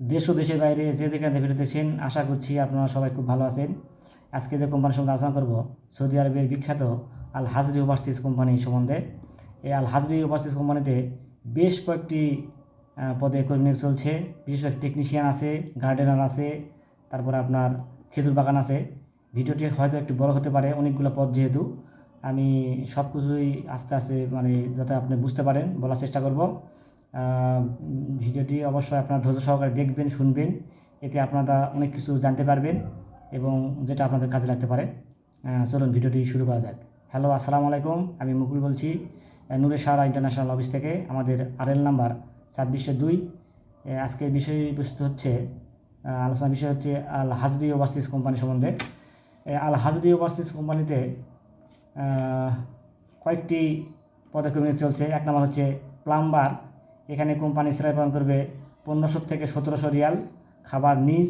দেশ ও দেশের বাইরে যে যেখানে ভিডিও দেখছেন আশা করছি আপনারা সবাই খুব ভালো আছেন। আজকে যে কোম্পানির সম্বন্ধে আলোচনা করব, সৌদি আরবের বিখ্যাত আল হাজরি ওভারসিজ কোম্পানি সম্বন্ধে। এই আল হাজরি ওভারসিজ কোম্পানিতে বেশ কয়েকটি পদে কর্মী চলছে। বিশেষ করে টেকনিশিয়ান আছে গার্ডেনার আছে, তারপরে আপনার খেজুর বাগান আছে। ভিডিওটি হয়তো একটু বড় হতে পারে, অনেকগুলো পদ যেহেতু। আমি সব কিছুই আস্তে আস্তে মানে যাতে আপনি বুঝতে পারেন, বলার চেষ্টা করব। ভিডিওটি অবশ্যই আপনার ধৈর্য সহকারে দেখবেন, শুনবেন। এতে আপনারা অনেক কিছু জানতে পারবেন এবং যেটা আপনাদের কাজে লাগতে পারে। চলুন ভিডিওটি শুরু করা যাক। হ্যালো, আসসালামু আলাইকুম। আমি মুকুল বলছি নূরে ইন্টারন্যাশনাল অফিস থেকে আমাদের আরএল নাম্বার ছাব্বিশশো দুই। আজকের বিষয়বস্তু হচ্ছে আলোচনার বিষয় হচ্ছে আল হাজরি ওভারসিজ কোম্পানি সম্বন্ধে। আল হাজরি ওভারসিজ কোম্পানিতে কয়েকটি পদক্ষেপ নিয়ে চলছে। এক নম্বর হচ্ছে প্লাম্বার। এখানে কোম্পানি সেলাই প্রদান করবে পনেরোশো থেকে সতেরোশো রিয়াল। খাবার নিজ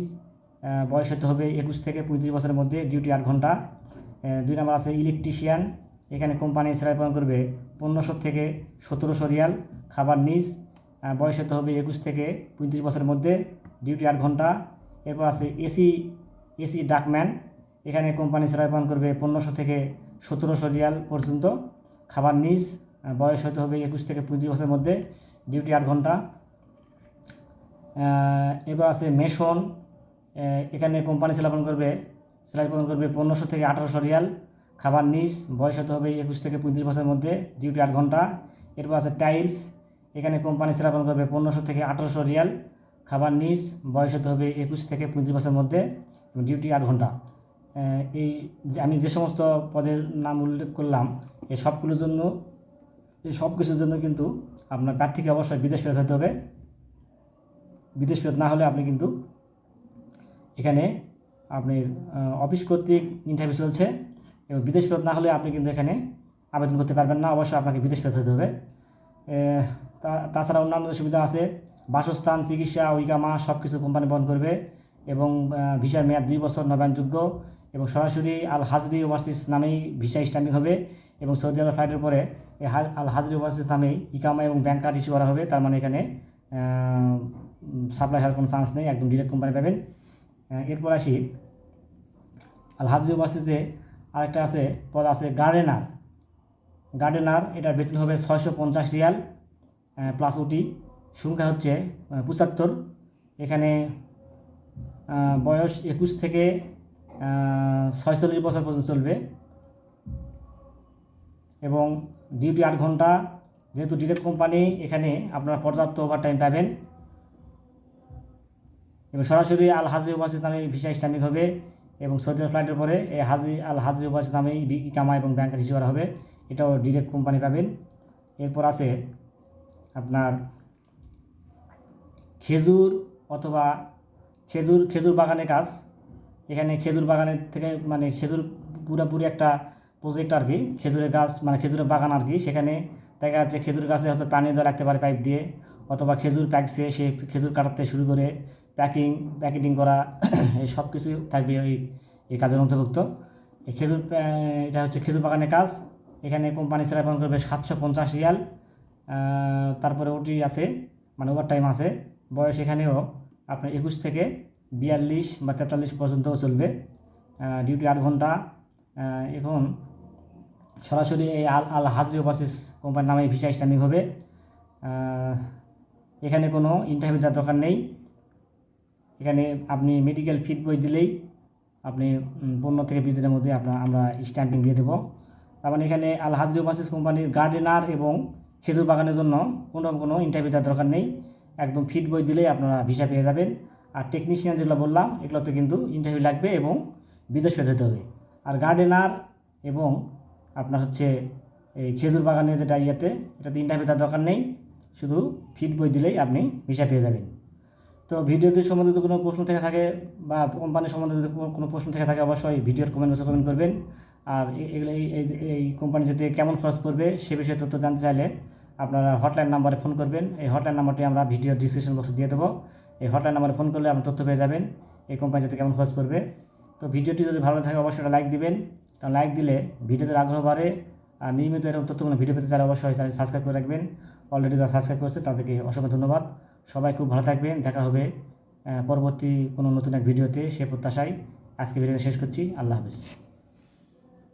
বয়স হতে হবে একুশ থেকে পঁয়ত্রিশ বছরের মধ্যে ডিউটি আট ঘণ্টা। দুই নম্বর আছে ইলেকট্রিশিয়ান এখানে কোম্পানি সেলাই প্রদান করবে পনেরোশো থেকে সতেরোশো রিয়াল। খাবার নিজ বয়স হতে হবে একুশ থেকে পঁয়ত্রিশ বছরের মধ্যে ডিউটি আট ঘণ্টা। এরপর আছে এসি এসি ডাকম্যান। এখানে কোম্পানি সেলাই প্রদান করবে পনেরোশো থেকে সতেরোশো রিয়াল পর্যন্ত। খাবার নিজ বয়স হতে হবে একুশ থেকে পঁয়ত্রিশ বছরের মধ্যে ডিউটি আট ঘণ্টা। এবার আছে মেশন। এখানে কোম্পানি সেলাই প্রদান করবে। প্রদান করবে পনেরোশো থেকে আঠারোশো রিয়াল। খাবার নিজ বয়স হতে হবে একুশ থেকে পঁয়ত্রিশ বছরের মধ্যে, ডিউটি আট ঘণ্টা। এরপর আছে টাইলস। এখানে কোম্পানি সেলাই প্রদান করবে পনেরোশো থেকে আঠারোশো রিয়াল। খাবার নিজ বয়স হতে হবে একুশ থেকে পঁয়ত্রিশ বছরের মধ্যে ডিউটি আট ঘণ্টা। এই আমি যে সমস্ত পদের নাম উল্লেখ করলাম, এই সবগুলোর জন্য এই সব কিছুর জন্য কিন্তু আপনার প্রার্থীকে অবশ্যই বিদেশ ফেরত হতে হবে। বিদেশ ফেরত না হলে আপনি কিন্তু এখানে আপনি অফিস কর্তৃক ইন্টারভিউ চলছে এবং বিদেশ ফেরত না হলে আপনি কিন্তু এখানে আবেদন করতে পারবেন না। অবশ্যই আপনাকে বিদেশ ফেরত হতে হবে। তাছাড়া অন্যান্য সুবিধা আছে, বাসস্থান, চিকিৎসা, ওইকামা সব কিছু কোম্পানি বন্ধ করবে এবং ভিসার মেয়াদ দুই বছর নবায়নযোগ্য এবং সরাসরি আল হাজরি ওভারসিস নামেই ভিসা স্ট্যাম্পিং হবে। এবং সৌদি আরব ফ্লাইটের পরে এই আল হাজরি ওভারসিস নামেই ইকামা এবং ব্যাংক কার্ড ইস্যু করা হবে। তার মানে এখানে সাপ্লাই হওয়ার কোনো চান্স নেই। একদম ডিরেক্ট কোম্পানি পাবেন। এরপর আসি আল হাজরি ওভারসিসে আরেকটা আছে, পদ আছে গার্ডেনার গার্ডেনার এটার বেতন হবে ছয়শো পঞ্চাশ রিয়াল প্লাস ওটি সংখ্যা হচ্ছে পঁচাত্তর। এখানে বয়স একুশ থেকে ছয়চল্লিশ বছর পর্যন্ত চলবে। এবং ডিউটি আট ঘণ্টা, যেহেতু ডিরেক্ট কোম্পানি এখানে আপনারা পর্যাপ্ত ওভার টাইম পাবেন। এবং সরাসরি আল হাজরি ওভারসিস নামে ভিসা স্ট্যান্ডিং হবে এবং সৌদি ফ্লাইটের পরে এই হাজরি, আল হাজরি ওভারসিস নামেই বি- ইকামা এবং ব্যাংকের করা হবে। এটাও ডিরেক্ট কোম্পানি পাবেন। এরপর আছে আপনার খেজুর অথবা খেজুর খেজুর বাগানের কাজ। এখানে খেজুর বাগানের থেকে মানে খেজুর পুরোপুরি একটা প্রজেক্ট আর কি, খেজুরের গাছ মানে খেজুরের বাগান আর কি, সেখানে দেখা যাচ্ছে খেজুর গাছে হয়তো পানি দেওয়া রাখতে পারে পাইপ দিয়ে, অথবা খেজুর প্যাকসে সে খেজুর কাটাতে শুরু করে প্যাকিং প্যাকেটিং করা, এই সব কিছু থাকবে ওই, এই কাজের অন্তর্ভুক্ত। এই খেজুর এটা হচ্ছে খেজুর বাগানের কাজ। এখানে কোম্পানি পালন করবে সাতশো পঞ্চাশ রিয়াল। তারপরে ওটি আছে মানে ওভার টাইম আছে। বয়স এখানেও আপনার একুশ থেকে বিয়াল্লিশ বা তেতাল্লিশ পর্যন্তও চলবে। ডিউটি আট ঘণ্টা। এখন সরাসরি এই আল আল হাজরি ওভারসিস কোম্পানির নামে ভিসা স্ট্যান্ডিং হবে। এখানে কোনো ইন্টারভিউ দেওয়ার দরকার নেই। এখানে আপনি মেডিকেল ফিট বই দিলেই আপনি পনেরো থেকে বিশ দিনের মধ্যে আপনার, আমরা স্ট্যাম্পিং দিয়ে দেবো। তার মানে এখানে আল হাজরি ওভারসিস কোম্পানির গার্ডেনার এবং খেজুর বাগানের জন্য কোনো কোনো ইন্টারভিউ দেওয়ার দরকার নেই। একদম ফিট বই দিলেই আপনারা ভিসা পেয়ে যাবেন। আর টেকনিশিয়ান যেগুলো বললাম, এগুলোতে কিন্তু ইন্টারভিউ লাগবে এবং বিদেশ পেতে হবে। আর গার্ডেনার এবং আপনার হচ্ছে এই খেজুর বাগানের যেটা ইয়েতে এটাতে ইন্টারভিউ দেওয়ার দরকার নেই, শুধু ফিট বই দিলেই আপনি ভিসা পেয়ে যাবেন। তো ভিডিওটির সম্বন্ধে যদি কোনো প্রশ্ন থেকে থাকে বা কোম্পানির সম্বন্ধে যদি কোনো- প্রশ্ন থেকে থাকে অবশ্যই ভিডিওর কমেন্ট বক্সে কমেন্ট করবেন। আর এগুলো এই, এই- কোম্পানি যদি কেমন খরচ পড়বে সে বিষয়ে তথ্য জানতে চাইলে আপনারা হটলাইন নাম্বারে ফোন করবেন। এই হটলাইন নাম্বারটি আমরা ভিডিও ডিসক্রিপশন বক্সে দিয়ে দেবো। এই হটলাইন নাম্বারে ফোন করলে আপনি তথ্য পেয়ে যাবেন। এই কোম্পানি যাতে কেমন খরচ পড়বে। তো ভিডিওটি যদি ভালো থাকে অবশ্যই লাইক দিবেন। কারণ লাইক দিলে ভিডিওতে আগ্রহ বাড়ে আর নিয়মিত এরকম তথ্যপূর্ণ ভিডিও পেতে যারা অবশ্যই চ্যানেল সাবস্ক্রাইব করে রাখবেন। অলরেডি যারা সাবস্ক্রাইব করেছে তাদেরকে অসংখ্য ধন্যবাদ। সবাই খুব ভালো থাকবেন, দেখা হবে পরবর্তী কোনো নতুন এক ভিডিওতে সে প্রত্যাশায়। আজকে ভিডিওটা শেষ করছি, আল্লাহ হাফিজ।